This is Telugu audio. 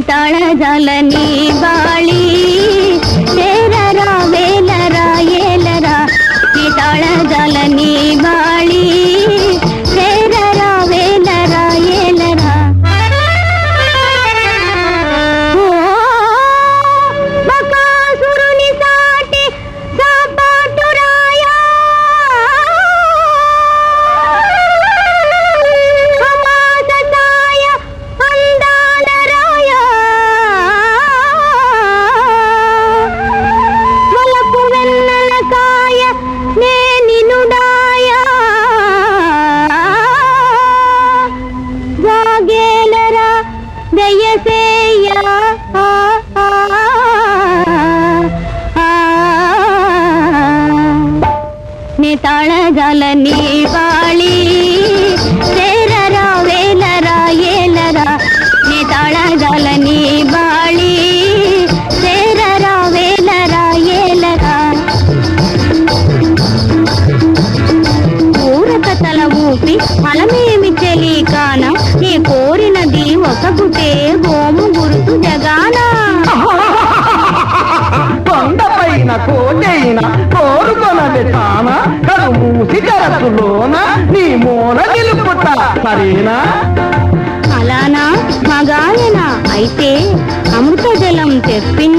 తళజలని బాళి. చేరరా వేలరా ఏలరా తళజలని గేలరా దయసేయా. ఆ, ఆ, ఆ. నీ తాళజాల చేరరా వేలరా ఏలరా. నీ తాళజాల నీ చేరరా వేలరా ఏలరా. ఊరక తల ఊపి ఫలమేమి గుర్తుకే గోము జగానా? కోటైన తానా కడు మూసి కరసులోన నీ మూల సరేనా? అలానా మగానేనా? అయితే అమృత జలం తెప్పిన